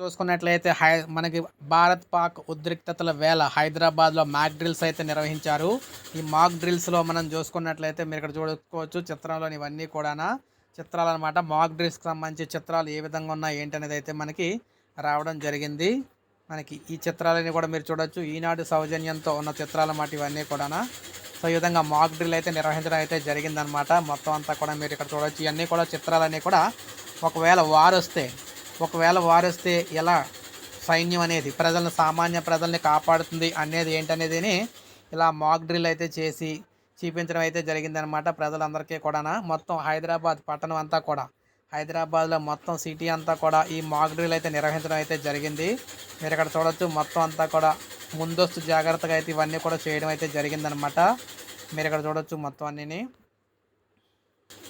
చూసుకున్నట్లయితే హై మనకి భారత్ పాక్ ఉద్రిక్తతల వేళ హైదరాబాద్లో మాక్ డ్రిల్స్ అయితే నిర్వహించారు. ఈ మాక్ డ్రిల్స్లో మనం చూసుకున్నట్లయితే మీరు ఇక్కడ చూసుకోవచ్చు చిత్రంలోని ఇవన్నీ కూడానా. చిత్రాలు అనమాట మాక్ డ్రిల్స్కి సంబంధించి చిత్రాలు ఏ విధంగా ఉన్నాయి ఏంటి అనేది అయితే మనకి రావడం జరిగింది. మనకి ఈ చిత్రాలని కూడా మీరు చూడొచ్చు. ఈనాడు సౌజన్యంతో ఉన్న చిత్రాలు అన్నమాట ఇవన్నీ కూడానా. సో ఈ విధంగా మాక్ డ్రిల్ అయితే నిర్వహించడం అయితే జరిగిందనమాట మొత్తం అంతా కూడా మీరు ఇక్కడ చూడొచ్చు. ఇవన్నీ కూడా చిత్రాలన్నీ కూడా ఒకవేళ వారు వస్తే ఒకవేళ వారిస్తే ఎలా సైన్యం అనేది ప్రజలను సామాన్య ప్రజల్ని కాపాడుతుంది అనేది ఏంటనేది ఇలా మాక్ డ్రిల్ అయితే చేసి చూపించడం అయితే జరిగిందనమాట ప్రజలందరికీ కూడా మొత్తం హైదరాబాద్ పట్టణం అంతా కూడా హైదరాబాద్లో మొత్తం సిటీ అంతా కూడా ఈ మాక్ డ్రిల్ అయితే నిర్వహించడం అయితే జరిగింది. మీరు ఇక్కడ చూడొచ్చు మొత్తం అంతా కూడా ముందస్తు జాగ్రత్తగా అయితే ఇవన్నీ కూడా చేయడం అయితే జరిగిందనమాట. మీరు ఇక్కడ చూడొచ్చు మొత్తం అన్నీ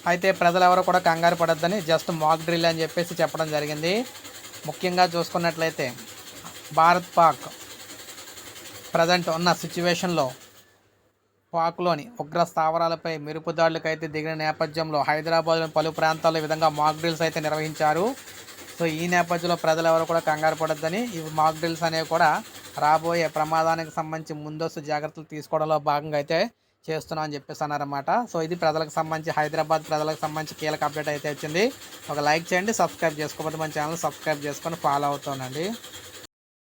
అయితే ప్రజలు ఎవరు కూడా కంగారు పడొద్దని జస్ట్ మాక్ డ్రిల్ అని చెప్పేసి చెప్పడం జరిగింది. ముఖ్యంగా చూసుకున్నట్లయితే భారత్ పాక్ ప్రజెంట్ ఉన్న సిచ్యువేషన్లో పాక్లోని ఉగ్ర స్థావరాలపై మెరుపు దాడులకైతే అయితే దిగిన నేపథ్యంలో హైదరాబాద్లోని పలు ప్రాంతాల్లో ఈ విధంగా మాక్ డ్రిల్స్ అయితే నిర్వహించారు. సో ఈ నేపథ్యంలో ప్రజలు ఎవరు కూడా కంగారు పడొద్దని ఈ మాక్ డ్రిల్స్ అనేవి కూడా రాబోయే ప్రమాదానికి సంబంధించి ముందస్తు జాగ్రత్తలు తీసుకోవడంలో భాగంగా అయితే చేస్తున్నాం అని చెప్పేసి అన్నారన్నమాట. సో ఇది ప్రజలకు సంబంధించి హైదరాబాద్ ప్రజలకు సంబంధించి కీలక అప్డేట్ అయితే వచ్చింది. ఒక లైక్ చేయండి సబ్స్క్రైబ్ చేసుకోకపోతే మన ఛానల్ సబ్స్క్రైబ్ చేసుకొని ఫాలో అవుతానండి.